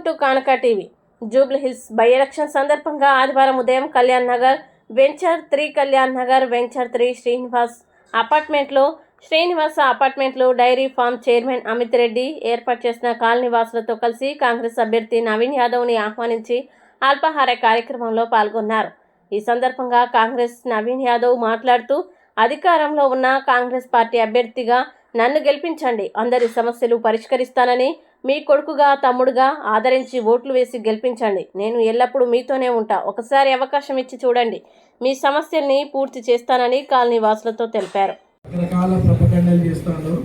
Welcome to Kanaka TV. Jubilee Hills by election సందర్భంగా ఆదివారం ఉదయం Kalyan Nagar venture three Kalyan Nagar venture three Srinivas అపార్ట్మెంట్లో శ్రీనివాస అపార్ట్మెంట్లో dairy farm chairman Amit Reddy ఏర్పాటు చేసిన కాలనీవాసులతో కలిసి కాంగ్రెస్ అభ్యర్థి నవీన్ యాదవ్ని ఆహ్వానించి అల్పాహార కార్యక్రమంలో పాల్గొన్నారు. ఈ సందర్భంగా కాంగ్రెస్ నవీన్ యాదవ్ మాట్లాడుతూ అధికారంలో ఉన్న కాంగ్రెస్ పార్టీ అభ్యర్థిగా నన్ను గెలిపించండి. అందరి సమస్యలు పరిష్కరిస్తానని మీ కొడుకుగా తమ్ముడుగా ఆదరించి ఓట్లు వేసి గెలిపించండి. నేను ఎల్లప్పుడూ మీతోనే ఉంటా. ఒకసారి అవకాశం ఇచ్చి చూడండి. మీ సమస్యల్ని పూర్తి చేస్తానని కాలనీ వాసులతో తెలిపారు. రకరకాల ప్రపకండాలు చేస్తా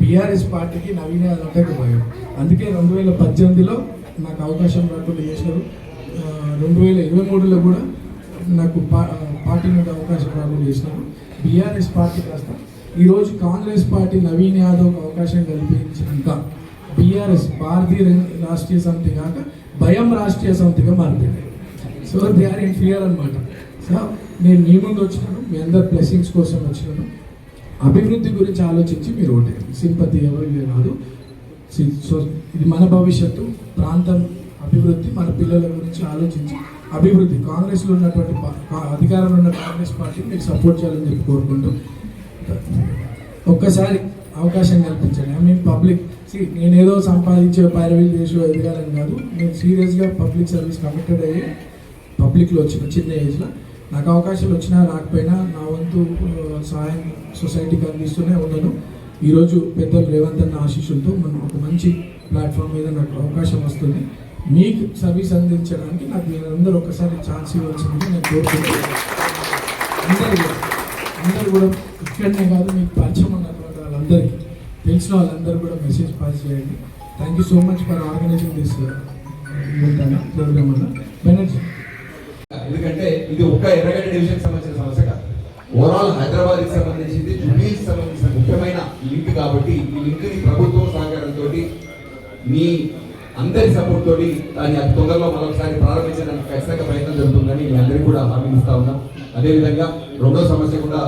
బీఆర్ఎస్ పార్టీకి నవీన యాదవ్ భయం. అందుకే రెండు వేల పద్దెనిమిదిలో నాకు అవకాశం రాకుండా చేశారు. రెండు వేల ఇరవై మూడులో కూడా నాకు పా- పార్టీ నుండి అవకాశం రాకుండా చేసినారు బీఆర్ఎస్ పార్టీ కాస్త ఈరోజు కాంగ్రెస్ పార్టీ నవీన్ యాదవ్ అవకాశం కల్పించినాక బీఆర్ఎస్ భారతీయ రాష్ట్రీయ సమితి కాక భయం రాష్ట్రీయ సమితిగా మారిపోయింది. So they are in fear అనమాట సో నేను మీ ముందు వచ్చినాను మీ అందరు బ్లెస్సింగ్స్ కోసం వచ్చినాను. అభివృద్ధి గురించి ఆలోచించి మీరు ఓటేయండి. సింపతి ఎవరికి కాదు. సో ఇది మన భవిష్యత్తు ప్రాంతం అభివృద్ధి మన పిల్లల గురించి ఆలోచించి అభివృద్ధి. కాంగ్రెస్లో ఉన్నటువంటి అధికారంలో ఉన్న కాంగ్రెస్ పార్టీ మీకు సపోర్ట్ చేయాలని చెప్పి కోరుకుంటూ ఒక్కసారి అవకాశం కల్పించండి. ఐ మీన్ పబ్లిక్ నేనేదో సంపాదించే పైరవీలు చేసి ఎదగాలని కాదు. నేను సీరియస్గా పబ్లిక్ సర్వీస్ కమిటెడ్ అయ్యి పబ్లిక్లో వచ్చిన చిన్న ఏజ్లో నాకు అవకాశాలు వచ్చినా రాకపోయినా నా వంతు సహాయం సొసైటీకి అందిస్తూనే ఉన్నాను ఈరోజు పెద్దలు రేవంత్ అన్న ఆశీస్సులతో మనం ఒక మంచి ప్లాట్ఫామ్ మీద నాకు అవకాశం వస్తుంది. మీకు సర్వీస్ అందించడానికి నాకు మీరందరూ ఒకసారి ఛాన్స్ ఇవ్వాల్సిందిగా నేను కోరుకుంటున్నాను. అందరూ అందరూ కూడా ఇక్కడనే కాదు మీకు పరిచయం ఉన్నటువంటి వాళ్ళందరికీ తెలిసిన వాళ్ళందరూ కూడా మెసేజ్ పాస్ చేయండి. Thank you so much for organizing this program అన్న బెనర్జీ ఎందుకంటే ఇది ఒక్క ఎర్రగడ్డ డివిజన్ సంబంధించిన సమస్య కాదు. ఓవరాల్ హైదరాబాద్కి సంబంధించింది జుబీకి సంబంధించిన ముఖ్యమైన లింక్ కాబట్టి ఈ లింక్ని ప్రభుత్వం సహకారంతో మీ అందరి సపోర్ట్ తోటి దాన్ని అతి తొందరలో మరొకసారి ప్రారంభించడానికి ఖచ్చితంగా ప్రయత్నం జరుగుతుందని మీ అందరికీ కూడా హామీ ఇస్తా ఉన్నాం. అదేవిధంగా రెండో సమస్య కూడా